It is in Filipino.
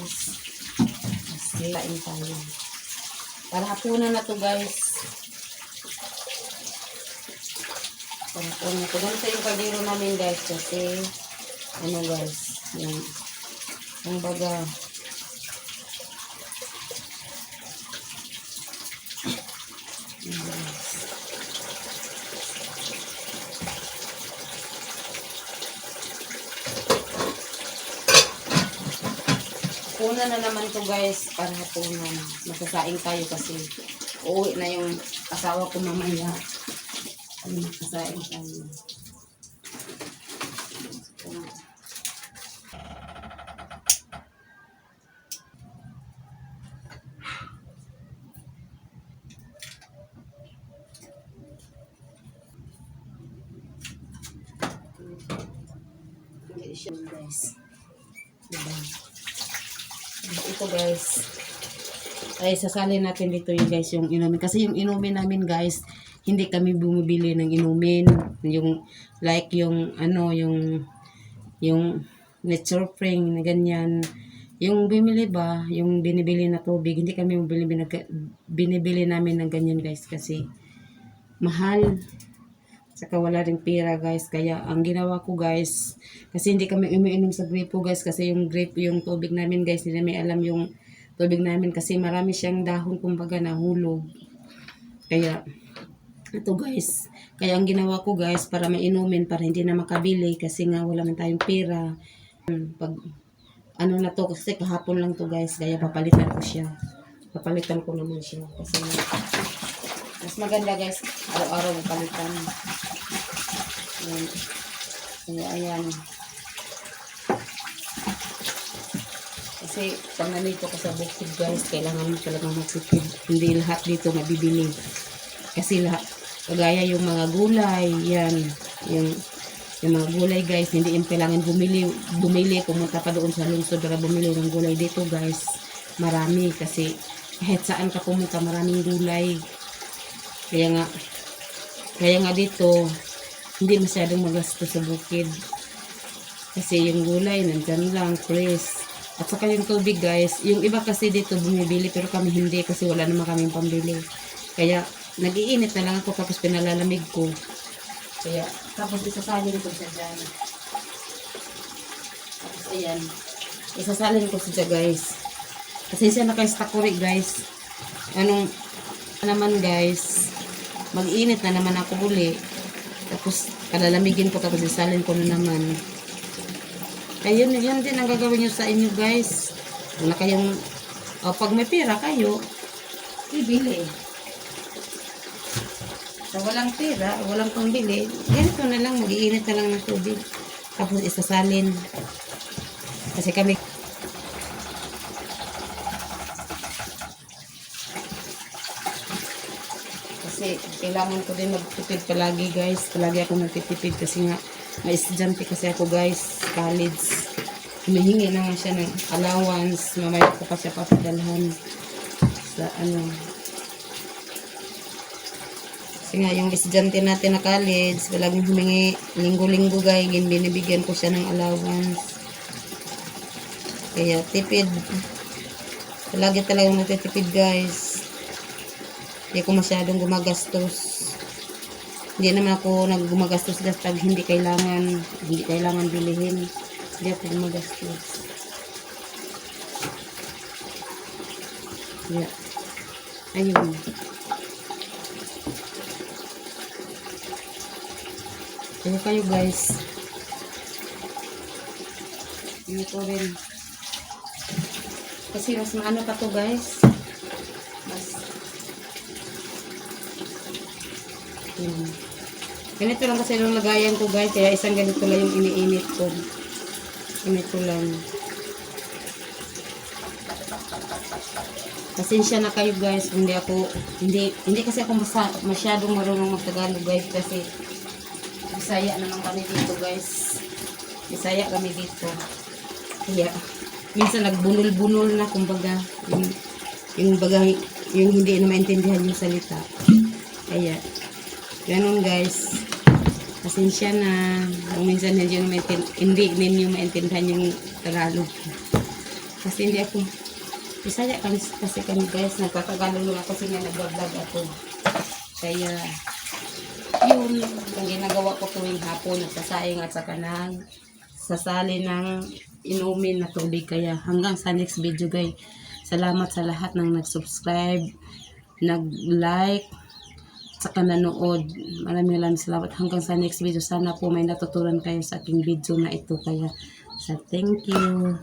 guys. Silain tayo. Para hapunan na to guys. Para hapunan to. Ganito yung kadiro namin guys. Kasi ano guys. Yung, yung baga. Yung baga. Una na naman to guys, para hapunan. Magsasaing tayo kasi uuwi na yung asawa ko mamaya. Ano, magsasaing tayo. Guys. Diba? Ito guys. Ay, sasalin natin dito yung guys yung inumin. Kasi yung inumin namin guys, hindi kami bumibili ng inumin. Yung, like yung, ano, yung, yung nature spring na ganyan. Yung bumili ba, yung binibili na tubig, hindi kami bumibili, binibili namin ng ganyan guys kasi mahal. Saka wala rin pera guys. Kaya ang ginawa ko guys, kasi hindi kami umiinom sa gripo guys. Kasi yung gripo, yung tubig namin guys, hindi namin alam yung tubig namin. Kasi marami siyang dahon kumbaga nahulog. Kaya, ito guys. Kaya ang ginawa ko guys, para mainumin, para hindi na makabili. Kasi nga wala man tayong pera. Hmm, Pag, ano na to, kasi kahapon lang to guys. Kaya papalitan ko siya. Papalitan ko naman siya. Kasi mas maganda guys, araw-araw palitan. Ayan. Kaya ayan. Kasi pag nandito ka sa bukid guys, kailangan mo talaga magtipid. Hindi lahat dito mabibili. Kasi lahat, kagaya yung mga gulay, yan, yung yung mga gulay guys, hindi yung kailangan bumili, bumili, pumunta pa doon sa lungsod para bumili ng gulay dito guys. Marami kasi kahit saan ka pumunta, maraming gulay. Kaya nga, kaya nga dito, hindi masyadong magasto sa bukid. Kasi yung gulay, nandyan lang, fresh. At saka yung tubig guys, yung iba kasi dito bumibili pero kami hindi kasi wala naman kaming pambili. Kaya nagiinit na lang ako tapos pinalalamig ko. Kaya tapos isasalin ko siya dyan. Tapos ayan, isasalin ko siya guys. Kasi siya na kayo stakuri guys. Anong naman guys, mag-init na naman ako uli. Tapos, palalamigin ko tapos isalin ko na naman. Ayun, yun din ang gagawin nyo sa inyo guys. Wala kayong, o pag may pera kayo, ibili. Sa walang pera, walang pambili, ganito na lang, mag-iinit na lang ng tubig. Tapos isasalin. Kasi kami, kasi kailangan ko din magtipid palagi guys. Palagi ako nagtitipid kasi nga may estudyante kasi ako guys, college. Humihingi na nga siya ng allowance. Mamaya ko pa siya papadalhan sa ano. Kasi nga yung estudyante natin na college, palaging humingi linggo-linggo guys, binibigyan ko siya ng allowance. Kaya tipid. Palagi talagang nagtitipid guys. Hindi ko masyadong gumagastos. Hindi naman ako naggumagastos pag hindi kailangan, hindi kailangan bilihin. Hindi ako gumagastos. Yeah. Ayun. Kaya kayo guys. Hindi ko rin. Kasi mas maano pa to guys. Mas Yan. Ganito lang kasi yung lagayan ko guys. Kaya isang ganito lang yung iniinit ko. Ganito lang. Pasensya na kayo guys. Hindi ako, hindi, hindi kasi ako masa, masyadong marunong magtagalog guys. Kasi Bisaya naman kami dito guys. Bisaya kami dito. Kaya, minsan nagbunol-bunol na kumbaga. Yung, yung baga, yung hindi na maintindihan yung salita. Kaya, Ganon guys. Pasensya na. Kung minsan hindi, hindi ninyo maintindihan yung Tagalog. Kasi hindi ako Bisaya kami kasi kami guys, nagkakagalo lang kasi nga nag-vlog ako. Kaya, yun, ang ginagawa ko tuwing hapon, nagsasaing at saka nag sasali ng inumin na tubig. Kaya hanggang sa next video guys, salamat sa lahat ng nag-subscribe, nag-like, saka nanood. Maraming maraming salamat. Hanggang sa next video, sana po may natutunan kayo sa aking video na ito. Kaya, sa thank you.